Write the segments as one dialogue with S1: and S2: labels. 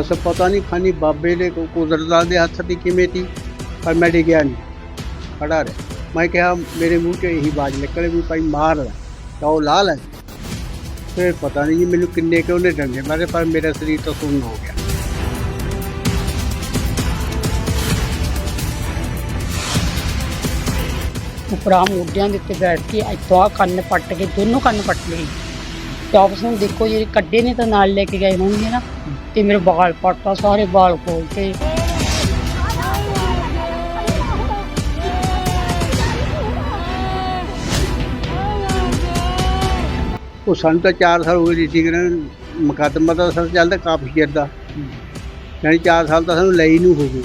S1: ਬਸ ਪਤਾ ਨਹੀਂ ਖਾਨੀ ਬਾਬੇ ਨੇ ਕੋ ਕੁਦਰਤਾਂ ਦੇ ਹੱਥ ਦੀ ਕਿਵੇਂ ਤੀ, ਪਰ ਮੈਂ ਡਿੱਗਿਆ ਨਹੀਂ, ਖੜਾ ਰਿਹਾ। ਮੈਂ ਕਿਹਾ ਮੇਰੇ ਮੂੰਹ 'ਚ ਇਹੀ ਬਾਜ ਨਿਕਲੇ ਵੀ ਭਾਈ ਮਾਰ ਲੈ ਤਾਂ ਉਹ ਲਾ ਲੈ। ਫਿਰ ਪਤਾ ਨਹੀਂ ਜੀ ਮੈਨੂੰ ਕਿੰਨੇ ਕਿ ਉਹਨੇ ਡੰਡੇ ਮਾਰੇ, ਪਰ ਮੇਰਾ ਸਰੀਰ ਤਾਂ ਸੁੰਨ ਹੋ ਗਿਆ।
S2: ਉਪਰਾਂ ਮੋਢਿਆਂ ਦੇ ਉੱਤੇ ਬੈਠ ਕੇ ਇੱਥੋਂ ਆ ਕੰਨ ਪੱਟ ਕੇ, ਦੋਨੋਂ ਕੰਨ ਪੱਟ ਲਏ। ਤੇ ਆਪਸ ਨੂੰ ਦੇਖੋ ਜਿਹੜੇ ਕੱਢੇ ਨੇ ਤਾਂ ਨਾਲ ਲੈ ਕੇ ਗਏ ਹੋਣਗੇ ਨਾ ਤੇ ਮੇਰੇ ਵਾਲ ਪੱਟਾ ਸਾਰੇ ਵਾਲ ਖੋਲ ਕੇ।
S1: ਉਹ ਸਾਨੂੰ ਤਾਂ 4 ਸਾਲ ਹੋ ਗਏ ਸੀ ਕਿ ਮੁਕੱਦਮਾ ਤਾਂ ਸਰ ਚੱਲਦਾ ਕਾਫੀ ਚਿਰ ਦਾ। ਯਾਨੀ 4 ਸਾਲ ਤਾਂ ਸਾਨੂੰ ਲਈ ਨੂੰ ਹੋ ਗਏ।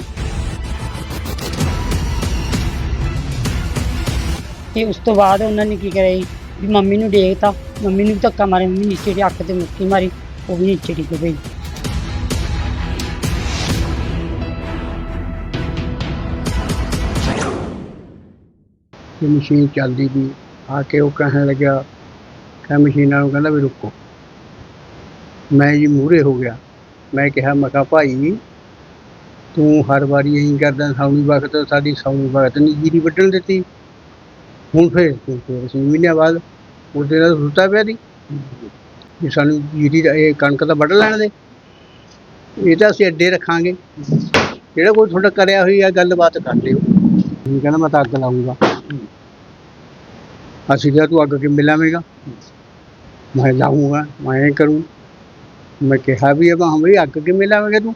S2: ਤੇ ਉਸ ਤੋਂ ਬਾਅਦ ਉਹਨਾਂ ਨੇ ਕੀ ਕਰਿਆ ਜੀ ਵੀ ਮੰਮੀ ਨੂੰ ਡੇਗਤਾ ਮੰਮੀ ਨੂੰ ਵੀ ਧੱਕਾ ਮਾਰਿਆ ਮੰਮੀ ਨੀਚੇ ਦੀ ਅੱਖ ਤੇ ਮੁੱਕੀ ਮਾਰੀ, ਉਹ ਵੀ ਨੀਚੇ ਡਿੱਗ ਪਈ।
S1: ਕਿ ਮਸ਼ੀਨ ਚੱਲਦੀ ਵੀ ਆ ਕੇ ਉਹ ਕਹਿਣ ਲੱਗਿਆ ਕਿ ਮਸ਼ੀਨਾਂ ਨੂੰ ਕਹਿੰਦਾ ਵੀ ਰੁਕੋ। ਮੈਂ ਜੀ ਮੂਹਰੇ ਹੋ ਗਿਆ। ਮੈਂ ਕਿਹਾ ਮੈਂ ਕਿਹਾ, ਭਾਈ, ਤੂੰ ਹਰ ਵਾਰੀ ਇਹੀ ਕਰਦਾ ਸੌਣੀ ਵਕਤ, ਸਾਡੀ ਸੌਣੀ ਵਕਤ ਨਹੀਂ ਜੀਰੀ ਵੱਢਣ ਦਿੱਤੀ। ਹੁਣ ਫੇਰ ਤੂੰ ਫੇਰ ਸੀ ਮਹੀਨਿਆਂ ਬਾਅਦ ਉਹਦੇ ਨਾਲ ਸੁੱਤਾ ਪਿਆ ਦੀ ਵੀ ਸਾਨੂੰ ਜੀਰੀ ਦਾ ਇਹ ਕਣਕ ਤਾਂ ਵੱਢ ਲੈਣ ਦੇ। ਇਹ ਤਾਂ ਅਸੀਂ ਅੱਡੇ ਰੱਖਾਂਗੇ। ਜਿਹੜਾ ਕੋਈ ਤੁਹਾਡਾ ਕਰਿਆ ਹੋਈ ਆ, ਗੱਲਬਾਤ ਕਰ ਲਿਓ। ਇਹ ਕਹਿੰਦਾ, ਮੈਂ ਤਾਂ ਅੱਗ ਲਾਉਂਗਾ ਅਸੀਂ ਕਿਹਾ, ਤੂੰ ਅੱਗ ਕਿਵੇਂ ਲਾਵੇਂਗਾ ਮੈਂ ਲਾਉਂਗਾ ਮੈਂ ਇਹ ਕਰੂੰ। ਮੈਂ ਕਿਹਾ ਵੀ ਇਹ ਹਾਂ ਬਈ ਅੱਗ ਕਿਵੇਂ ਲਾਵੇਂਗਾ ਤੂੰ?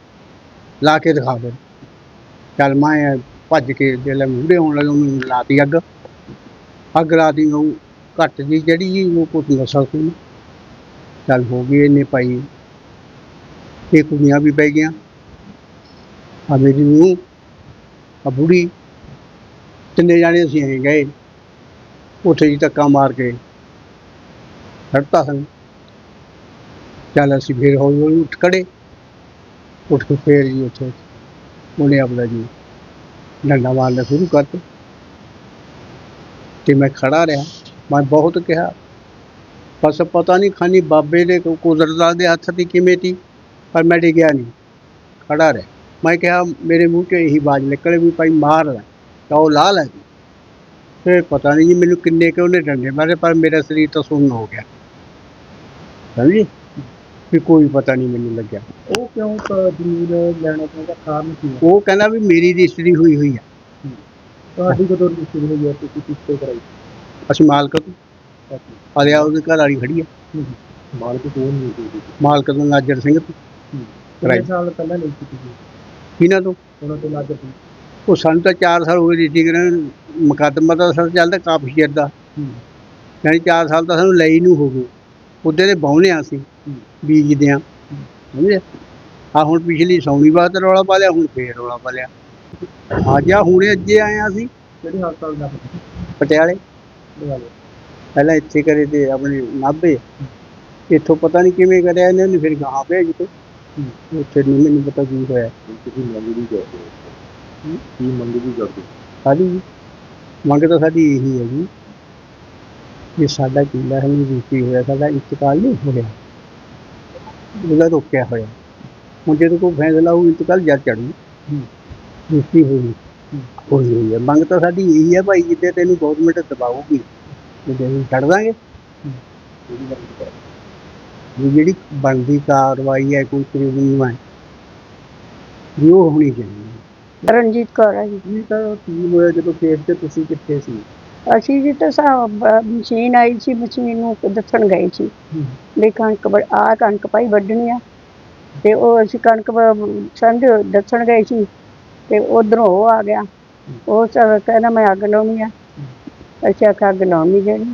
S1: ਲਾ ਕੇ ਦਿਖਾ ਦੇ। ਚੱਲ ਮੈਂ ਭੱਜ ਕੇ ਜਿਹੜੇ ਮੁੰਡੇ ਹੋਣ ਲੱਗੇ, ਉਹਨੂੰ ਲਾਤੀ ਅੱਗ। ਅੱਗ ਲਾਤੀ ਉਹ ਘੱਟ ਜੀ, ਜਿਹੜੀ ਜੀ ਉਹ ਕੁਝ ਨਸਲ ਸੀ। ਚੱਲ ਹੋ ਗਈ ਇਹਨੇ ਪਾਈ ਇਹ ਕੁੜੀਆਂ ਵੀ ਪੈ ਗਈਆਂ। ਆ ਮੇਰੀ ਨੂੰ ਆ ਬੁੜੀ। ਤਿੰਨੇ ਜਾਣੇ ਅਸੀਂ ਐਂ ਗਏ। ਉੱਥੇ ਜੀ ਧੱਕਾ ਮਾਰ ਕੇ ਹਟਤਾ ਸਾਨੂੰ। ਚੱਲ ਅਸੀਂ ਫਿਰ ਹੌਲੀ ਹੌਲੀ ਉੱਠ ਖੜੇ। ਉੱਠ ਕੇ ਫੇਰ ਜੀ ਉੱਥੇ ਉਹਨੇ ਆਪਣਾ ਜੀ ਡੰਡਾ ਮਾਰਨਾ ਸ਼ੁਰੂ ਕਰਤੇ। ਤੇ ਮੈਂ ਖੜਾ ਰਿਹਾ। ਮੈਂ ਬਹੁਤ ਕਿਹਾ। ਬਸ ਪਤਾ ਨਹੀਂ ਖਾਨੀ ਬਾਬੇ ਦੇ ਕੁਦਰਤਾਂ ਦੇ ਹੱਥ ਦੀ ਕਿਵੇਂ ਤੀ ਪਰ ਮੈਂ ਡਿੱਗਿਆ ਨਹੀਂ ਖੜਾ ਰਿਹਾ। ਮੈਂ ਕਿਹਾ ਮੇਰੇ ਮੂੰਹ 'ਚ ਇਹੀ ਬਾਜ ਨਿਕਲੇ ਵੀ ਭਾਈ ਮਾਰ ਲੈ ਤਾਂ ਉਹ ਲਾ ਲੈ। ਫਿਰ ਪਤਾ ਨਹੀਂ ਜੀ ਮੈਨੂੰ ਕਿੰਨੇ ਕਿ ਉਹਨੇ ਡੰਡੇ ਮਾਰੇ ਪਰ ਮੇਰਾ ਸਰੀਰ ਤਾਂ ਸੁੰਨ ਹੋ ਗਿਆ। ਸਮਝੀ? ਵੀ ਕੋਈ ਪਤਾ ਨਹੀਂ ਮੈਨੂੰ ਲੱਗਿਆ।
S3: ਉਹ ਕਿਉਂ ਜ਼ਮੀਨ ਲੈਣਾ ਚਾਹੁੰਦਾ ਕਾਰਨ ਕੀ
S1: ਉਹ ਕਹਿੰਦਾ ਵੀ ਮੇਰੀ ਰਜਿਸਟਰੀ ਹੋਈ ਹੋਈ ਆ।
S3: ਤੁਹਾਡੀ ਕਦੋਂ ਰਜਿਸਟਰੀ ਹੋਈ ਹੈ ਤੁਸੀਂ ਕਿਸ ਤੇ ਕਰਾਈ?
S1: ਅਸੀਂ ਮਾਲਕ ਆਲਿਆ ਉਹਦੇ ਘਰ ਵਾਲੀ ਖੜੀ ਆ।
S3: ਮਾਲਕ ਕੋਲ ਨਹੀਂ
S1: ਮਾਲਕ ਤੋਂ ਨਾਜਰ ਸਿੰਘ
S3: ਕਿੰਨੇ. ਸਾਲ ਪਹਿਲਾਂ ਕੀਤੀ ਸੀ
S1: ਇਹਨਾਂ ਤੋਂ।
S3: ਉਹਨਾਂ ਤੋਂ ਲੱਗ ਸੀ।
S1: ਉਹ ਸਾਨੂੰ ਤਾਂ 4 ਸਾਲ ਹੋ ਗਏ ਸੀ ਕਿ ਮੁਕੱਦਮਾ ਤਾਂ ਸਰ ਚੱਲਦਾ ਕਾਫੀ ਚਿਰ ਦਾ। ਯਾਨੀ 4 ਸਾਲ ਤਾਂ ਸਾਨੂੰ ਲਈ ਨੂੰ ਹੋ ਗਏ। ਉਹਦੇ ਦੇ ਬਾਉਨੇ ਆ ਅਸੀਂ ਬੀਜਦੇ ਆ ਸਮਝੇ? ਆ ਹੁਣ ਪਿਛਲੀ ਸੌਣੀ ਬਾਤ ਰੌਲਾ ਪਾ ਲਿਆ ਹੁਣ ਫੇਰ ਰੌਲਾ ਪਾ ਲਿਆ ਅੱਜ ਆ ਹੁਣੇ ਅੱਜੇ ਆਏ ਆ ਅਸੀਂ।
S3: ਕਿਹੜੇ ਹਸਪਤਾਲ ਦਾ?
S1: ਪਟਿਆਲੇ। ਪਹਿਲਾਂ ਇੱਥੇ ਕਰੇ ਤੇ ਆਪਣੇ ਨਾਭੇ। ਇੱਥੋਂ ਪਤਾ ਨਹੀਂ ਕਿਵੇਂ ਕਰਿਆ ਇਹਨਾਂ ਨੇ ਫਿਰ ਗਾਹਾਂ ਭੇਜ ਕੇ ਉੱਥੇ ਨਹੀਂ ਮੈਨੂੰ ਪਤਾ ਕੀ ਹੋਇਆ।
S3: ਤੁਸੀਂ ਮੰਗ ਵੀ ਕਰਦੇ ਹੋ? ਕੀ ਮੰਗ ਵੀ ਕਰਦੇ
S1: ਸਾਡੀ ਜੀ ਮੰਗ ਤਾਂ ਸਾਡੀ ਇਹੀ ਹੈ ਜੀ। ਕਿ ਸਾਡਾ ਕਿਲਾ ਹੈ ਨਹੀਂ ਰੁਕੀ ਹੋਇਆ ਸਾਡਾ ਇੰਤਕਾਲ ਨਹੀਂ ਹੋਇਆ। ਉਹਦਾ ਰੋਕਿਆ ਹੋਇਆ। ਹੁਣ ਜਦੋਂ ਕੋਈ ਫੈਸਲਾ ਉਹ ਇੰਤਕਾਲ ਜਦ ਚੜੂ ਰੁਕੀ ਹੋਈ ਹੋਈ ਹੋਈ ਹੈ ਮੰਗ ਤਾਂ ਸਾਡੀ ਇਹੀ ਹੈ ਭਾਈ ਜਿੱਤੇ ਤੈਨੂੰ ਗਵਰਨਮੈਂਟ ਦਬਾਊਗੀ ਤੇ ਅਸੀਂ ਛੱਡ ਦਾਂਗੇ। ਵੀ ਜਿਹੜੀ ਬਣਦੀ ਕਾਰਵਾਈ ਹੈ ਕੋਈ ਕਾਨੂੰਨੀ ਹੈ ਵੀ ਉਹ ਹੋਣੀ ਚਾਹੀਦੀ ਹੈ।
S2: ਰਣਜੀਤ ਕੌਰ ਹੈ ਜੀ।
S3: ਕੀ ਤਾਂ ਕੀ ਹੋਇਆ ਜਦੋਂ ਕੇਸ ਤੇ ਤੁਸੀਂ ਕਿੱਥੇ ਸੀ?
S2: ਅਸੀਂ ਜੀ ਤਾਂ ਸਾ ਬ- ਮਸ਼ੀਨ ਆਈ ਸੀ ਮਸ਼ੀਨ ਨੂੰ ਦੱਸਣ ਗਏ ਸੀ। ਵੀ ਕਣਕ ਆ ਕਣਕ ਪਾਈ ਵੱਢਣੀ ਆ। ਤੇ ਉਹ ਅਸੀਂ ਕਣਕ ਬ- ਸੰਧ ਦੱਸਣ ਗਏ ਸੀ। ਤੇ ਉਧਰੋਂ ਉਹ ਆ ਗਿਆ। ਉਹ ਸਭ ਕਹਿੰਦਾ ਮੈਂ ਅੱਗ ਲਾਉਣੀ ਆ। ਅਸੀਂ ਆਖਿਆ ਅੱਗ ਲਾਉਣੀ ਜਿਹੜੀ।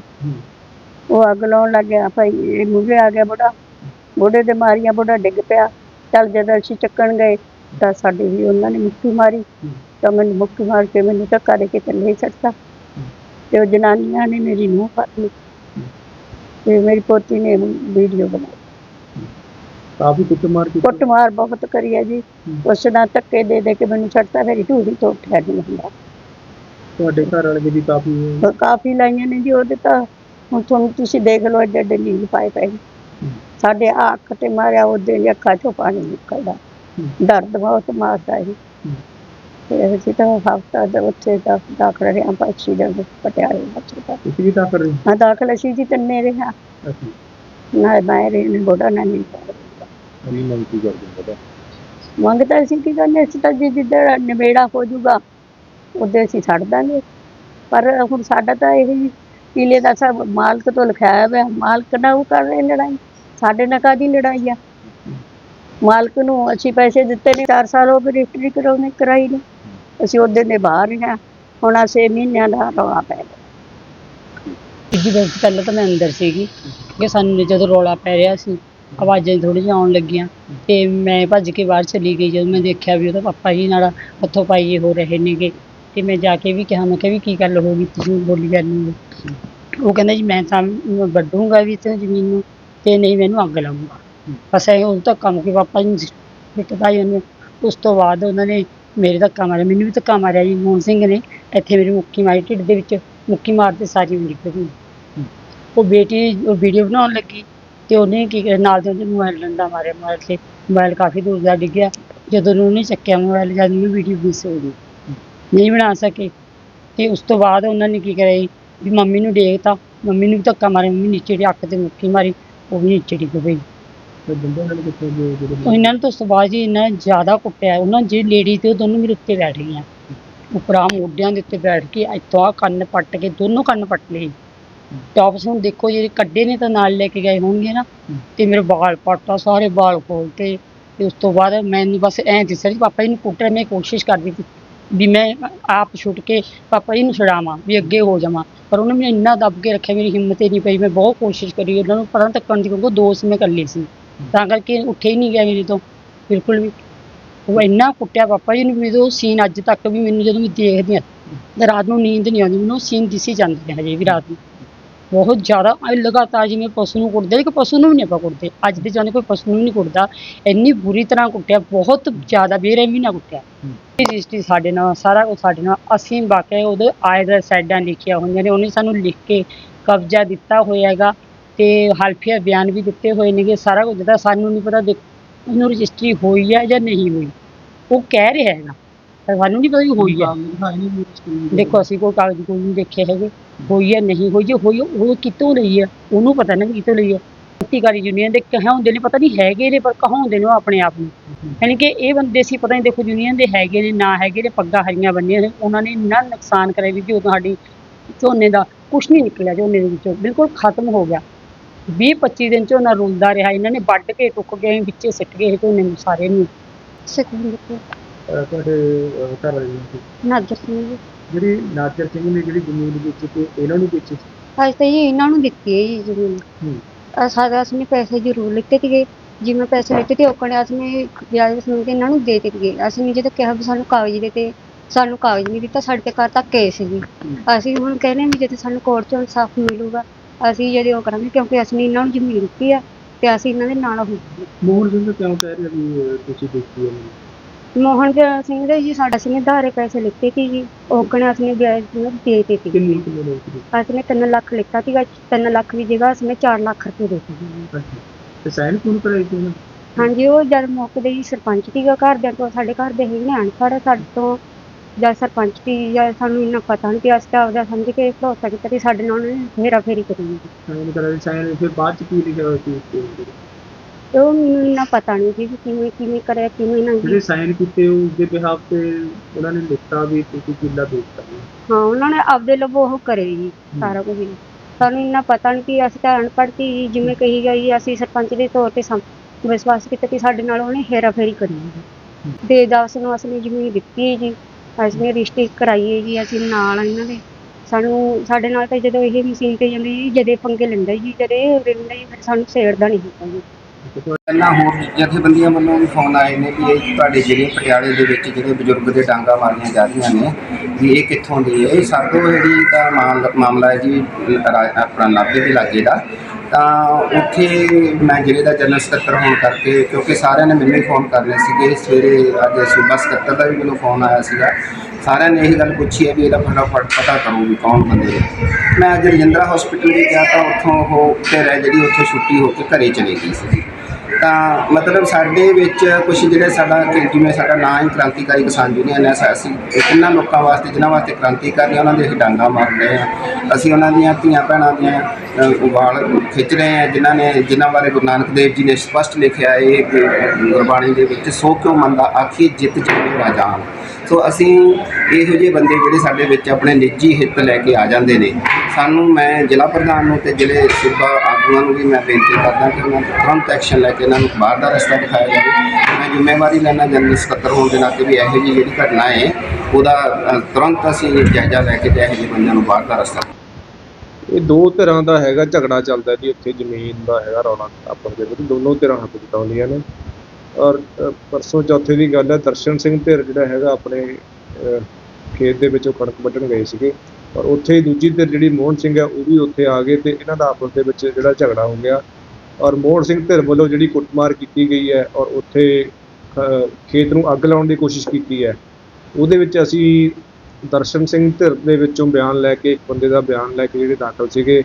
S2: ਉਹ ਅੱਗ ਲਾਉਣ ਲੱਗ ਗਿਆ। ਭਾਈ, ਇਹ ਮੂਹਰੇ ਆ ਗਿਆ ਬੁੜਾ ਬੁੱਢੇ ਦੇ ਮਾਰੀਆਂ ਬੁੜਾ ਡਿੱਗ ਪਿਆ। ਚੱਲ ਜਦੋਂ ਅਸੀਂ ਚੱਕਣ ਗਏ ਤਾਂ ਸਾਡੇ ਵੀ ਉਹਨਾਂ ਨੇ ਮੁੱਕੀ ਮਾਰੀ। ਤਾਂ ਮੈਨੂੰ ਮੁੱਕੀ ਮਾਰ ਕੇ ਮੈਨੂੰ ਧੱਕਾ ਦੇ ਕੇ ਥੱਲੇ ਛੱਡਤਾ ਤੇ ਉਹ ਜਨਾਨੀਆਂ ਨੇ ਮੇਰੀ ਮੂੰਹ ਫੜ ਲਈ। ਤੇ ਮੇਰੀ ਪੋਤੀ ਨੇ ਵੀਡੀਓ ਬਣਾਈ।
S3: ਕਾਫੀ ਕੁੱਟਮਾਰ ਕੀਤੀ।
S2: ਕੁੱਟਮਾਰ ਬਹੁਤ ਕਰੀ ਹੈ ਜੀ। ਉਸ ਨਾਲ ਧੱਕੇ ਦੇ ਦੇ ਕੇ ਮੈਨੂੰ ਛੱਡਤਾ ਮੇਰੀ ਢੂੜੀ ਤੋਂ ਉੱਠਿਆ ਨਹੀਂ ਹੁੰਦਾ।
S3: ਤੁਹਾਡੇ ਘਰ ਵਾਲੇ ਦੀ ਵੀ ਕਾਫੀ
S2: ਉਹ ਕਾਫੀ ਲਾਈਆਂ ਨੇ ਜੀ ਉਹਦੇ ਤਾਂ ਹੁਣ ਤੁਹਾਨੂੰ ਤੁਸੀਂ ਦੇਖ ਲਓ ਐਡੇ ਐਡੇ ਨੀਲ ਪਾਏ ਪਏ ਨੇ। ਸਾਡੇ ਆਹ ਅੱਖ ਤੇ ਮਾਰਿਆ ਉਹਦੇ ਦੀ ਅੱਖਾਂ ਚੋਂ ਪਾਣੀ ਨਿਕਲਦਾ। ਦਰਦ ਬਹੁਤ ਮਾਰਦਾ ਸੀ
S3: ਹੂੰ।
S2: ਤੇ ਅਸੀਂ ਤਾਂ ਹਫਤਾ ਦੇ ਉੱਥੇ ਦਾ ਦਾਖਲ ਰਿਹਾ ਪੱਛੀ ਦੇ ਪਟਿਆਲੇ ਹਸਪਤਾਲ
S3: ਤੁਸੀਂ ਵੀ ਤਾਂ ਕਰ ਰਹੇ
S2: ਹਾਂ? ਦਾਖਲ ਅਸੀਂ ਜੀ ਤੰਨੇ ਰਿਹਾ
S3: ਹੋ। ਅਸੀਂ
S2: ਨਾ ਮੈਂ ਰਹੇ ਨੇ ਬੋੜਾ ਨਾ ਨਹੀਂ
S3: ਅਰੀ ਮੰਗ ਕੀ ਕਰਦੇ ਪਤਾ
S2: ਮੰਗਦਾ ਸੀ ਕਿ ਕਹਿੰਦੇ ਅਸੀਂ ਤਾਂ ਜੀ ਜਿੱਦਾਂ ਨਿਬੇੜਾ ਹੋ ਜਾਊਗਾ ਉਹਦੇ ਅਸੀਂ ਛੱਡ ਦਾਂਗੇ। ਪਰ ਹੁਣ ਸਾਡਾ ਤਾਂ ਇਹ ਹੀ ਕਿਲੇ ਦਾ ਸਭ ਮਾਲਕ ਤੋਂ ਲਿਖਾਇਆ ਹੋਇਆ ਮਾਲਕ ਨਾਲ ਉਹ ਕਰ ਰਹੇ ਲੜਾਈ। ਸਾਡੇ ਨਾਲ ਕਾਦੀ ਲੜਾਈ ਆ? ਮਾਲਕ ਨੂੰ ਅਸੀਂ ਪੈਸੇ ਦਿੱਤੇ ਨੇ 4 ਸਾਲ ਹੋ ਗਏ ਰਜਿਸਟਰੀ ਕਰਾਉਣੇ ਕਰਾਈ ਨੇ। ਅਸੀਂ ਉਹਦੇ ਦੇ ਬਾਹਰ ਹੀ ਹਾਂ ਹੁਣ ਆ 6 ਮਹੀਨਿਆਂ ਦਾ ਰੌਲਾ ਪੈ ਗਿਆ।
S4: ਜੀ ਪਹਿਲਾਂ ਤਾਂ ਮੈਂ ਅੰਦਰ ਸੀਗੀ ਕਿ ਸਾਨੂੰ ਜਦੋਂ ਰੌਲਾ ਪੈ ਰਿਹਾ ਸੀ ਆਵਾਜ਼ਾਂ ਥੋੜ੍ਹੀ ਜਿਹੀਆਂ ਆਉਣ ਲੱਗੀਆਂ। ਤੇ ਮੈਂ ਭੱਜ ਕੇ ਬਾਹਰ ਚਲੀ ਗਈ। ਜਦੋਂ ਮੈਂ ਦੇਖਿਆ ਵੀ ਉਹਦਾ ਪਾਪਾ ਜੀ ਨਾਲ ਹੱਥੋਂ ਪਾਈਏ ਹੋ ਰਹੇ ਨੇਗੇ ਤੇ ਮੈਂ ਜਾ ਕੇ ਵੀ ਕਿਹਾ ਮੈਂ ਕਿਹਾ ਵੀ ਕੀ ਗੱਲ ਹੋ ਗਈ ਤੁਸੀਂ ਬੋਲੀ ਜਾਂਦੇ ਹੋ। ਉਹ ਕਹਿੰਦਾ ਜੀ ਮੈਂ ਤਾਂ ਵੱਢੂੰਗਾ ਵੀ ਤੇ ਜ਼ਮੀਨ ਨੂੰ ਤੇ ਨਹੀਂ ਮੈਨੂੰ ਅੱਗ ਲਾਉਂਗਾ ਬਸ ਇਹ ਉਹ ਧੱਕਾ ਮੁੱਕੀ ਪਾਪਾ ਜੀ ਨੂੰ ਪਿੱਟਦਾ ਹੀ ਉਹਨੇ। ਉਸ ਤੋਂ ਬਾਅਦ ਉਹਨਾਂ ਨੇ ਮੇਰੇ ਧੱਕਾ ਮਾਰਿਆ। ਮੈਨੂੰ ਵੀ ਧੱਕਾ ਮਾਰਿਆ ਜੀ। ਮੋਹਨ ਸਿੰਘ ਨੇ ਇੱਥੇ ਮੇਰੀ ਮੁੱਕੀ ਮਾਰੀ ਢਿੱਡ ਦੇ ਵਿੱਚ ਮੁੱਕੀ ਮਾਰਦੇ ਸਾਰੀ ਉਮਰ ਨਿਕਲ ਗਈ ਉਹ ਬੇਟੀ ਉਹ ਵੀਡੀਓ ਬਣਾਉਣ ਲੱਗੀ। ਤੇ ਉਹਨੇ ਕੀ ਕਰਿਆ ਨਾਲ ਦੇ ਉਹਦੇ ਮੋਬਾਈਲ ਡੰਡਾ ਮਾਰਿਆ ਮੋਬਾਈਲ ਤੇ ਮੋਬਾਈਲ ਕਾਫੀ ਦੂਰ ਜਾ ਡਿੱਗਿਆ। ਜਦੋਂ ਉਹਨੇ ਚੱਕਿਆ ਮੋਬਾਈਲ ਜਦ ਨੂੰ ਵੀਡੀਓ ਮਿਸ ਹੋ ਗਈ। ਨਹੀਂ ਬਣਾ ਸਕੇ। ਤੇ ਉਸ ਤੋਂ ਬਾਅਦ ਉਹਨਾਂ ਨੇ ਕੀ ਕਰਿਆ ਜੀ, ਵੀ ਮੰਮੀ ਨੂੰ ਦੇਖਤਾ ਮੰਮੀ ਨੂੰ ਵੀ ਧੱਕਾ ਮਾਰਿਆ ਮੰਮੀ ਨੀਚੇ ਦੀ ਅੱਖ ਤੇ ਮੁੱਕੀ ਮਾਰੀ ਉਹ ਵੀ ਨੀਚੇ ਡਿੱਗ ਪਈ।
S3: ਤੇ ਬੰਦੇ ਨਾਲ ਕਿੱਥੇ ਗਏ
S4: ਉਹ
S3: ਜਿਹੜੇ
S4: ਇਹਨਾਂ ਨੂੰ ਤਾਂ ਉਸ ਤੋਂ ਬਾਅਦ ਜੀ ਇਹਨਾਂ ਨੇ ਜ਼ਿਆਦਾ ਕੁੱਟਿਆ ਉਹਨਾਂ ਜਿਹੜੀ ਲੇਡੀ ਤੇ ਉਹ ਦੋਨੋਂ ਮੇਰੇ ਉੱਤੇ ਬੈਠ ਗਈਆਂ। ਉੱਪਰਾਂ ਮੋਢਿਆਂ ਦੇ ਉੱਤੇ ਬੈਠ ਕੇ ਇੱਥੋਂ ਆਹ ਕੰਨ ਪੱਟ ਕੇ ਦੋਨੋਂ ਕੰਨ ਪੱਟ ਲਏ। ਟੌਪਸ ਹੁਣ ਦੇਖੋ ਜਿਹੜੇ ਕੱਢੇ ਨੇ ਤਾਂ ਨਾਲ ਲੈ ਕੇ ਗਏ ਹੋਣਗੇ ਨਾ। ਤੇ ਮੇਰੇ ਵਾਲ ਪਾਟਾ ਸਾਰੇ ਵਾਲ ਖੋਲਤੇ ਤੇ ਉਸ ਤੋਂ ਬਾਅਦ ਮੈਨੂੰ ਬਸ ਐਂ ਦਿਸਿਆ ਜੀ ਪਾਪਾ ਜੀ ਨੂੰ ਕੁੱਟਣ ਮੈਂ ਕੋਸ਼ਿਸ਼ ਕਰਦੀ ਸੀ ਵੀ ਮੈਂ ਆਪ ਛੁੱਟ ਕੇ ਪਾਪਾ ਜੀ ਨੂੰ ਛੁਡਾਵਾਂ ਵੀ ਅੱਗੇ ਹੋ ਜਾਵਾਂ। ਪਰ ਉਹਨੇ ਮੈਨੂੰ ਇੰਨਾ ਦੱਬ ਕੇ ਰੱਖਿਆ ਮੇਰੀ ਹਿੰਮਤ ਹੀ ਨਹੀਂ ਪਈ ਮੈਂ ਬਹੁਤ ਕੋਸ਼ਿਸ਼ ਕਰੀ ਉਹਨਾਂ ਨੂੰ ਪਰਾਂ ਤੱਕਣ ਦੀ ਕਿਉਂਕਿ ਦੋ ਸੀ ਮੈਂ ਇਕੱਲੀ ਸੀ। ਤਾਂ ਕਰਕੇ ਉੱਠੇ ਹੀ ਨਹੀਂ ਗਿਆ ਮੇਰੇ ਤੋਂ ਬਿਲਕੁਲ ਵੀ। ਉਹ ਇੰਨਾ ਕੁੱਟਿਆ ਪਾਪਾ ਜੀ ਨੂੰ ਵੀ ਉਹ ਸੀਨ ਅੱਜ ਤੱਕ ਵੀ ਮੈਨੂੰ ਜਦੋਂ ਮੈਂ ਦੇਖਦੀ ਹਾਂ ਰਾਤ ਨੂੰ ਨੀਂਦ ਨਹੀਂ ਆਉਂਦੀ ਮੈਨੂੰ ਸੀਨ ਦਿਸੀ ਜਾਂਦੇ ਨੇ ਹਜੇ ਵੀ ਰਾਤ ਨੂੰ। ਬਹੁਤ ਜ਼ਿਆਦਾ ਲਗਾਤਾਰ ਜਿਵੇਂ ਪਸ਼ੂ ਨੂੰ ਕੁੱਟਦੇ ਇੱਕ ਪਸ਼ੂ ਨੂੰ ਵੀ ਨਹੀਂ ਆਪਾਂ ਕੁੱਟਦੇ। ਅੱਜ ਦੇ ਜਾਣੇ ਕੋਈ ਪਸ਼ੂ ਨੂੰ ਨਹੀਂ ਕੁੱਟਦਾ। ਇੰਨੀ ਬੁਰੀ ਤਰ੍ਹਾਂ ਕੁੱਟਿਆ ਬਹੁਤ ਜ਼ਿਆਦਾ ਬੇਰਹਿਮੀ ਨਾਲ ਕੁੱਟਿਆ। ਰਜਿਸਟਰੀ ਸਾਡੇ ਨਾਲ ਸਾਰਾ ਕੁਝ ਸਾਡੇ ਨਾਲ। ਅਸੀਂ ਵਾਕਿਆ ਉਹਦੇ ਆਏ ਦਾ ਸਾਈਡਾਂ ਲਿਖੀਆਂ ਹੋਈਆਂ ਨੇ ਉਹਨੇ ਸਾਨੂੰ ਲਿਖ ਕੇ ਕਬਜ਼ਾ ਦਿੱਤਾ ਹੋਇਆ ਹੈਗਾ ਤੇ ਹਲਫੀਆ ਬਿਆਨ ਵੀ ਦਿੱਤੇ ਹੋਏ ਨੇਗੇ। ਸਾਰਾ ਕੁਝ ਦਿੱਤਾ ਸਾਨੂੰ ਨਹੀਂ ਪਤਾ ਦੇਖ ਉਹਨੂੰ ਰਜਿਸਟਰੀ ਹੋਈ ਹੈ ਜਾਂ ਨਹੀਂ ਹੋਈ। ਉਹ ਕਹਿ ਰਿਹਾ ਹੈਗਾ। ਸਾਨੂੰ ਨਹੀਂ ਪਤਾ ਵੀ ਹੋਈ
S3: ਆ।
S4: ਦੇਖੋ, ਅਸੀਂ ਕੋਈ ਕਾਗਜ਼ ਕੋਈ ਨਹੀਂ ਦੇਖੇ ਹੈਗੇ। ਹੋਈ ਹੈ ਨਹੀਂ ਹੋਈ ਜੇ ਹੋਈ ਉਹ ਕਿਤੋਂ ਲਈ ਹੈ ਉਹਨੂੰ ਪਤਾ ਨਾ ਕਿਤੋਂ ਲਈ ਹੈ ਖੇਤੀਕਾਰੀ ਯੂਨੀਅਨ ਦੇ ਕਹਾਉਂਦੇ ਨੇ, ਪਤਾ ਨਹੀਂ ਹੈਗੇ ਨੇ, ਪਰ ਕਹਾਉਂਦੇ ਨੇ ਉਹ ਆਪਣੇ ਆਪ ਨੂੰ। ਯਾਨੀ ਕਿ ਇਹ ਬੰਦੇ ਸੀ ਪਤਾ ਨਹੀਂ, ਦੇਖੋ, ਯੂਨੀਅਨ ਦੇ ਹੈਗੇ ਨੇ, ਨਾ ਹੈਗੇ ਨੇ, ਪੱਗਾਂ ਹਰੀਆਂ ਬੰਨੀਆਂ ਨੇ। ਉਹਨਾਂ ਨੇ ਇੰਨਾ ਨੁਕਸਾਨ ਕਰਿਆ ਵੀ ਜੋ ਸਾਡੀ ਝੋਨੇ ਦਾ ਕੁਛ ਨਹੀਂ ਨਿਕਲਿਆ ਝੋਨੇ ਦੇ ਵਿੱਚੋਂ। ਬਿਲਕੁਲ ਖਤਮ ਹੋ ਗਿਆ। 20 25 ਦਿਨ ਝੋਨਾ ਰੁਲਦਾ ਰਿਹਾ। ਇਹਨਾਂ ਨੇ ਵੱਢ ਕੇ, ਟੁੱਕ ਗਏ ਵਿੱਚੇ ਸਿੱਟ ਗਏ ਝੋਨੇ ਨੂੰ, ਸਾਰੇ ਨੂੰ।
S3: ਤੁਹਾਡੇ ਅਹ, ਘਰ ਵਾਲੇ ਦੀ
S2: ਨਾਜਰ ਸਿੰਘ ਜੀ।
S3: ਜਿਹੜੀ ਨਾਜਰ ਸਿੰਘ ਨੇ ਜਿਹੜੀ ਜ਼ਮੀਨ ਵੇਚੀ ਤੇ ਇਹਨਾਂ ਨੂੰ ਵੇਚੀ
S2: ਅੱਜ ਤਾਂ ਜੀ ਇਹਨਾਂ ਨੂੰ ਦਿੱਤੀ ਹੈ ਜੀ ਜ਼ਮੀਨ।
S3: ਹੂੰ।
S2: ਅਹ ਸਾਡਾ ਅਸੀਂ ਪੈਸੇ ਜ਼ਰੂਰ ਲਿੱਤੇ ਸੀਗੇ। ਜਿਵੇਂ ਪੈਸੇ ਲਿੱਤੇ ਤੇ ਔਕਣੇ ਅਸੀਂ ਵਿਆਜ ਸਮਝ ਕੇ ਇਹਨਾਂ ਨੂੰ ਦੇ ਦਿੱਤੇ ਅਸੀਂ ਨਹੀਂ ਜਦੋਂ ਕਿਹਾ ਵੀ ਸਾਨੂੰ ਕਾਗਜ਼ ਦੇ ਤੇ ਸਾਨੂੰ ਕਾਗਜ਼ ਨਹੀਂ ਦਿੱਤਾ ਸਾਡੇ ਤੇ ਘਰ ਤੱਕ ਕੇਸ ਜੀ। ਅਸੀਂ ਹੁਣ ਕਹਿੰਦੇ ਹਾਂ ਵੀ ਜਦੋਂ ਸਾਨੂੰ ਕੋਰਟ ਚੋਂ ਇਨਸਾਫ ਮਿਲੂਗਾ ਅਸੀਂ ਜਿਹੜੇ ਉਹ ਕਰਾਂਗੇ ਕਿਉਂਕਿ ਅਸੀਂ ਇਹਨਾਂ ਨੂੰ ਜ਼ਮੀਨ ਦਿੱਤੀ ਆ ਤੇ ਅਸੀਂ ਇਹਨਾਂ ਦੇ ਨਾਲ ਹੋਵਾਂਗੇ
S3: ਮੋਹਨ ਸਿੰਘ ਕਿਉਂ ਕਹਿ ਰਿਹਾ ਵੀ ਅਹ, ਤੁਸੀਂ ਵੇਚੀ ਹੈ ਮੈਨੂੰ?
S2: ਮੋਹਨ ਜੀ- ਸਿੰਘ ਦੇ ਜੀ ਸਾਡਾ ਅਸੀਂ ਧਾਰੇ ਪੈਸੇ ਲਿੱਤੇ ਸੀ ਜੀ। ਔਕਣੇ ਅਸੀਂ ਵਿਆਜ ਸਮਝ ਦੇ ਦਿੱਤੇ ਸੀ।
S3: ਕਿੰਨੀ ਕਿੰਨੇ ਲੋਕ ਸੀ?
S2: ਅਸੀਂ 3 ਲੱਖ ਲਿੱਤਾ ਸੀਗਾ 3 ਲੱਖ ਦੀ ਜਗ੍ਹਾ ਅਸੀਂ 4 ਲੱਖ ਰੁਪਏ ਦੇ ਦਿੱਤੇ
S3: ਅੱਛਾ। ਤੇ ਸਾਈਨ ਕੌਣ ਕਰਾਈ ਸੀ ਉਹਨਾਂ? ਨੇ?
S2: ਹਾਂਜੀ ਉਹ ਜਦ ਮੁੱਕਦੇ ਹੀ ਸਰਪੰਚ ਸੀਗਾ ਘਰਦਿਆਂ ਤੋਂ ਸਾਡੇ ਘਰ ਦੇ ਹੈਗੇ ਨੇ ਅਨਪੜ੍ਹ ਸਾਡੇ ਤੋਂ ਜਦ ਸਰਪੰਚ ਦੀ ਜਾਂ ਸਾਨੂੰ ਇੰਨਾ ਪਤਾ ਨਹੀਂ ਕਿ ਅਸੀਂ ਤਾਂ ਆਪਦਾ ਸਮਝ ਕੇ ਭਰੋਸਾ ਕੀਤਾ ਕਿ ਸਾਡੇ ਨਾਲ ਉਹਨੇ ਮੇਰਾ ਫੇਰੀ ਕਰੀ
S3: ਸਾਈਨ ਕਰਾਈ ਸਾਈਨ ਫਿਰ ਬਾਅਦ ਚ ਕੀ ਲਿਖਿਆ ਹੋਇਆ ਸੀ ਉਸ ਤੇ?
S2: ਤੇ ਉਹ ਮੈਨੂੰ ਇੰਨਾ ਪਤਾ ਨਹੀਂ ਸੀ ਵੀ ਕਿਵੇਂ ਕਿਵੇਂ ਕਰਿਆ ਕਿਵੇਂ
S3: ਜਿਹੜੇ
S2: ਨਹੀਂ
S3: ਸਾਈਨ ਕੀਤੇ ਉਸ ਦੇ ਬਿਹਾਫ ਤੇ ਉਹਨਾਂ ਨੇ ਲਿਖਤਾ ਵੀ ਤੁਸੀਂ ਕਿੱਲਾ ਵੇਚਤਾ
S2: ਹਾਂ? ਉਹਨਾਂ ਨੇ ਆਪਦੇ ਲਵੋ ਉਹ ਕਰੇ ਜੀ ਸਾਰਾ ਕੁਝ ਹੀ। ਸਾਨੂੰ ਇੰਨਾ ਪਤਾ ਨਹੀਂ ਕਿ ਅਸੀਂ ਤਾਂ ਅਨਪੜ੍ਹ ਸੀ ਜੀ, ਜਿਵੇਂ ਕਹੀ ਗਈ ਅਸੀਂ ਸਰਪੰਚ ਦੇ ਤੌਰ ਤੇ ਸਮ ਵਿਸ਼ਵਾਸ ਕੀਤਾ ਕਿ ਸਾਡੇ ਨਾਲ ਉਹਨੇ ਹੇਰਾ ਫੇਰੀ ਕਰੀ ਹੈ। ਦੇ ਦਸ ਨੂੰ ਅਸੀਂ ਜ਼ਮੀਨ ਦਿੱਤੀ ਹੈ ਜੀ ਅਸੀਂ ਰਿਸ਼ਤੇ ਕਰਾਈਏ ਜੀ ਅਸੀਂ ਨਾਲ ਆ ਇਹਨਾਂ ਦੇ। ਸਾਨੂੰ ਸਾਡੇ ਨਾਲ ਤਾਂ ਜਦੋਂ ਇਹ ਮਸ਼ੀਨ ਤੇ ਜਾਂਦੇ ਜੀ ਜਦੇ ਪੰਗੇ ਲੈਂਦਾ ਜੀ ਜਦੇ ਰਹਿੰਦਾ ਜੀ ਫਿਰ ਸਾਨੂੰ ਛੇੜਦਾ ਨਹੀਂ ਹੁੰਦਾ ਜੀ
S5: ਪਹਿਲਾਂ ਹੋਰ ਜਥੇਬੰਦੀਆਂ ਵੱਲੋਂ ਵੀ ਫੋਨ ਆਏ ਨੇ ਕਿ ਇਹ ਤੁਹਾਡੇ ਜਿਹੜੇ ਪਟਿਆਲੇ ਦੇ ਵਿੱਚ ਜਿਹੜੇ ਬਜ਼ੁਰਗ ਦੇ ਡਾਂਗਾ ਮਾਰੀਆਂ ਜਾ ਰਹੀਆਂ ਨੇ, ਵੀ ਇਹ ਕਿੱਥੋਂ ਦੀ ਹੈ ਇਹ ਸਾਡੋ ਜਿਹੜੀ ਦਾ ਮਾਮਲਾ ਮਾਮਲਾ ਹੈ ਜੀ, ਰਾ- ਆਪਣਾ ਨਾਭੇ ਦੇ ਲਾਗੇ ਦਾ। ਤਾਂ ਉੱਥੇ ਮੈਂ ਜ਼ਿਲ੍ਹੇ ਦਾ ਜਨਰਲ ਸਕੱਤਰ ਹੋਣ ਕਰਕੇ, ਕਿਉਂਕਿ ਸਾਰਿਆਂ ਨੇ ਮੈਨੂੰ ਹੀ ਫੋਨ ਕਰਨੇ ਸੀਗੇ, ਸਵੇਰੇ ਅੱਜ ਸੂਬਾ ਸਕੱਤਰ ਦਾ ਵੀ ਮੈਨੂੰ ਫੋਨ ਆਇਆ ਸੀਗਾ। ਸਾਰਿਆਂ ਨੇ ਇਹ ਗੱਲ ਪੁੱਛੀ ਹੈ ਵੀ ਇਹਦਾ ਫਟਾਫਟ ਪਤਾ ਕਰੋ ਵੀ ਕੌਣ ਬੰਦੇ ਨੇ। ਮੈਂ ਅੱਜ ਰਜਿੰਦਰਾ ਹਸਪੀਟਲ ਵੀ ਗਿਆ ਤਾਂ ਉੱਥੋਂ ਉਹ ਫਿਰ ਜਿਹੜੀ ਉੱਥੇ ਛੁੱਟੀ ਹੋ ਕੇ ਘਰੇ ਚਲੇ ਗਈ ਸੀ ਤਾਂ ਮਤਲਬ ਸਾਡੇ ਵਿੱਚ ਕੁਝ ਜਿਹੜੇ ਸਾਡਾ ਜਿਵੇਂ ਸਾਡਾ ਨਾਂ ਹੀ ਕ੍ਰਾਂਤੀਕਾਰੀ ਕਿਸਾਨ ਯੂਨੀਅਨ ਹੈ ਅਸੀਂ ਇਹਨਾਂ ਲੋਕਾਂ ਵਾਸਤੇ ਜਿਨ੍ਹਾਂ ਵਾਸਤੇ ਕ੍ਰਾਂਤੀਕਾਰੀ ਉਹਨਾਂ ਦੇ ਅਸੀਂ ਡਾਂਗਾ ਮਾਰ ਰਹੇ ਹਾਂ ਅਸੀਂ ਉਹਨਾਂ ਦੀਆਂ ਧੀਆਂ ਭੈਣਾਂ ਦੀਆਂ ਅ, ਵਾਲ ਖਿੱਚ ਰਹੇ ਹਾਂ ਜਿਨ੍ਹਾਂ ਨੇ ਜਿਨ੍ਹਾਂ ਬਾਰੇ ਗੁਰੂ ਨਾਨਕ ਦੇਵ ਜੀ ਨੇ ਸਪਸ਼ਟ ਲਿਖਿਆ ਹੈ ਕਿ ਗੁਰਬਾਣੀ ਦੇ ਵਿੱਚ ਸੋ ਕਿਉਂ ਮੰਦਾ ਆਖੀ ਜਿੱਤ ਜਾਵੇ ਰਾਜਾਨ ਸੋ ਅਸੀਂ ਇਹੋ ਜਿਹੇ ਬੰਦੇ ਜਿਹੜੇ ਸਾਡੇ ਵਿੱਚ ਆਪਣੇ ਨਿੱਜੀ ਹਿੱਤ ਲੈ ਕੇ ਆ ਜਾਂਦੇ ਨੇ। ਸਾਨੂੰ ਮੈਂ ਜ਼ਿਲ੍ਹਾ ਪ੍ਰਧਾਨ ਨੂੰ ਤੇ ਜ਼ਿਲ੍ਹੇ ਸੂਬਾ ਆਗੂਆਂ ਨੂੰ ਵੀ ਮੈਂ ਬੇਨਤੀ ਕਰਦਾ ਕਿ ਉਹਨਾਂ ਨੂੰ ਤੁਰੰਤ ਐਕਸ਼ਨ ਲੈ ਕੇ ਇਹਨਾਂ ਨੂੰ ਬਾਹਰ ਦਾ ਰਸਤਾ ਦਿਖਾਇਆ ਜਾਵੇ। ਮੈਂ ਜ਼ਿੰਮੇਵਾਰੀ ਲੈਣਾ ਜਨਰਲ ਸਕੱਤਰ ਹੋਣ ਦੇ ਨਾਤੇ ਵੀ ਇਹੋ ਜਿਹੀ ਜਿਹੜੀ ਘਟਨਾ ਹੈ, ਉਹਦਾ ਤੁਰੰਤ ਅਸੀਂ ਜਾਇਜ਼ਾ ਲੈ ਕੇ ਤੇ ਇਹੋ ਜਿਹੇ ਬੰਦਿਆਂ ਨੂੰ ਬਾਹਰ ਦਾ ਰਸਤਾ
S6: ਇਹ ਦੋ ਧਿਰਾਂ ਦਾ ਹੈਗਾ ਝਗੜਾ ਚੱਲਦਾ ਜੀ, ਉੱਥੇ ਜ਼ਮੀਨ ਦਾ ਹੈਗਾ ਰੌਲਾ, ਆਪਸ ਦੇ ਵਿੱਚ। ਦੋਨੋਂ ਧਿਰਾਂ ਹੱਥ ਜਤਾਉਂਦੀਆਂ ਨੇ। ਔਰ ਪਰਸੋਂ ਚੌਥੇ ਦੀ ਗੱਲ ਹੈ, ਦਰਸ਼ਨ ਸਿੰਘ ਧਿਰ ਜਿਹੜਾ ਹੈਗਾ ਆਪਣੇ ਖੇਤ ਦੇ ਵਿੱਚੋਂ ਕਣਕ ਵੱਢਣ ਗਏ ਸੀਗੇ। ਔਰ ਉੱਥੇ ਹੀ ਦੂਜੀ ਧਿਰ ਜਿਹੜੀ ਮੋਹਨ ਸਿੰਘ ਹੈ, ਉਹ ਵੀ ਉੱਥੇ ਆ ਗਏ ਤੇ ਇਹਨਾਂ ਦਾ ਆਪਸ ਦੇ ਵਿੱਚ ਜਿਹੜਾ ਝਗੜਾ ਹੋ ਗਿਆ। ਔਰ ਮੋਹਨ ਸਿੰਘ ਧਿਰ ਵੱਲੋਂ ਜਿਹੜੀ ਕੁੱਟਮਾਰ ਕੀਤੀ ਗਈ ਹੈ ਔਰ ਉੱਥੇ ਖੇਤ ਨੂੰ ਅੱਗ ਲਾਉਣ ਦੀ ਕੋਸ਼ਿਸ਼ ਕੀਤੀ ਹੈ। ਉਹਦੇ ਵਿੱਚ ਅਸੀਂ ਦਰਸ਼ਨ ਸਿੰਘ ਧਿਰ ਦੇ ਵਿੱਚੋਂ ਬਿਆਨ ਲੈ ਕੇ, ਇੱਕ ਬੰਦੇ ਦਾ ਬਿਆਨ ਲੈ ਕੇ ਜਿਹੜੇ ਦਾਖਲ ਸੀਗੇ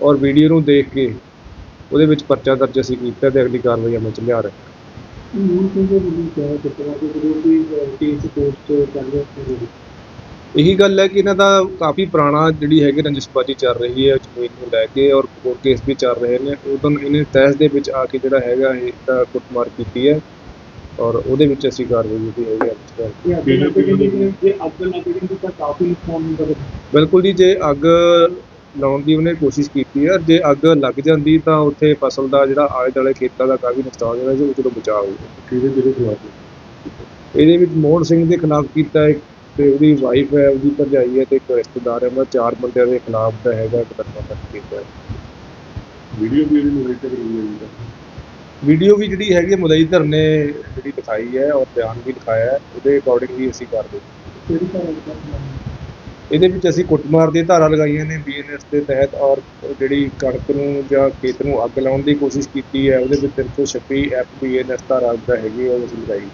S6: ਔਰ ਵੀਡੀਓ ਨੂੰ ਦੇਖ ਕੇ ਉਹਦੇ ਵਿੱਚ ਪਰਚਾ ਦਰਜ ਅਸੀਂ ਕੀਤਾ ਤੇ ਅਗਲੀ ਕਾਰਵਾਈ ਅਮਲ ਚ ਲਿਆ ਰਹੇ ਇਹੀ ਗੱਲ ਹੈ ਕਿ ਇਹਨਾਂ ਦਾ ਕਾਫੀ ਪੁਰਾਣਾ ਜਿਹੜੀ ਹੈਗੀ ਰੰਜਿਸ਼ਬਾਜੀ ਚੱਲ ਰਹੀ ਹੈ ਜ਼ਮੀਨ ਨੂੰ ਲੈ ਕੇ ਔਰ ਕੋਰਟ ਕੇਸ ਵੀ ਚੱਲ ਰਹੇ ਨੇ। ਉਦੋਂ ਇਹਨੇ ਤਹਿਸ ਦੇ ਵਿੱਚ ਆ ਕੇ ਜਿਹੜਾ ਹੈਗਾ ਇਹ ਤਾਂ ਕੁੱਟਮਾਰ ਕੀਤੀ ਹੈ ਔਰ ਉਹਦੇ ਵਿੱਚ ਅਸੀਂ ਕਾਰਵਾਈ ਜਿਹੜੀ ਹੈਗੀ ਅਮਲ ਚ ਕਰ
S3: ਇਹ ਅੱਗ ਲੱਗ ਜਾਂਦੀ ਹੈ ਜੇ ਅੱਗ ਲੱਗ ਜਾਂਦੀ ਤਾਂ ਕਾਫੀ ਨੁਕਸਾਨ ਹੁੰਦਾ। ਹੈ
S6: ਬਿਲਕੁਲ ਜੀ ਜੇ ਅੱਗ ਲਾਉਣ ਦੀ ਉਹਨੇ ਕੋਸ਼ਿਸ਼ ਕੀਤੀ ਹੈ ਜੇ ਅੱਗ ਲੱਗ ਜਾਂਦੀ ਤਾਂ ਉੱਥੇ ਫਸਲ ਦਾ ਜਿਹੜਾ ਆਲੇ ਦੁਆਲੇ ਖੇਤਾਂ ਦਾ ਕਾਫੀ ਨੁਕਸਾਨ ਹੋਣਾ ਸੀ ਉਹ ਤੋਂ ਬਚਾਅ ਹੋਊਗਾ
S3: ਕਿਹਦੇ ਕਿਹਦੇ ਖਿਲਾਫ?
S6: ਇਹਦੇ ਵਿੱਚ ਮੋਹਨ ਸਿੰਘ ਦੇ ਖਿਲਾਫ ਕੀਤਾ ਹੈ ਤੇ ਉਹਦੀ ਵਾਈਫ ਹੈ ਉਹਦੀ ਭਰਜਾਈ ਹੈ ਤੇ ਇੱਕ ਰਿਸ਼ਤੇਦਾਰ ਹੈ। ਮੈਂ ਚਾਰ ਬੰਦਿਆਂ ਦੇ ਖਿਲਾਫ ਦਾ ਹੈਗਾ ਮੁਕੱਦਮਾ ਦਰਜ ਕੀਤਾ ਹੈ।
S3: ਵੀਡੀਓ ਵੀ ਇਹਨੂੰ ਰੇਟ ਕਰੀ ਹੈ।
S6: ਵੀਡੀਓ ਵੀ ਜਿਹੜੀ ਹੈਗੀ ਹੈ ਮੁਦਈ ਧਰ ਨੇ ਜਿਹੜੀ ਦਿਖਾਈ ਹੈ ਔਰ ਬਿਆਨ ਵੀ ਲਿਖਾਇਆ ਹੈ ਉਹਦੇ ਅਕੋਰਡਿੰਗ ਹੀ ਅਸੀਂ ਕਰਦੇ ਹਾਂ। ਇਹਦੇ ਵਿੱਚ ਅਸੀਂ ਕੁੱਟਮਾਰ ਦੀ ਧਾਰਾ ਲਗਾਈਆਂ ਨੇ ਬੀਐਨਐਸ ਦੇ ਤਹਿਤ ਔਰ ਜਿਹੜੀ ਕਣਕ ਨੂੰ ਜਾਂ ਖੇਤ ਨੂੰ ਅੱਗ ਲਾਉਣ ਦੀ ਕੋਸ਼ਿਸ਼ ਕੀਤੀ ਹੈ, ਉਹਦੇ ਵਿੱਚ 326 ਐਫ ਬੀਐਨਐਸ ਧਾਰਾ ਦਾ ਹੈਗੀ ਹੈ ਉਹ ਅਸੀਂ ਲਗਾਈ।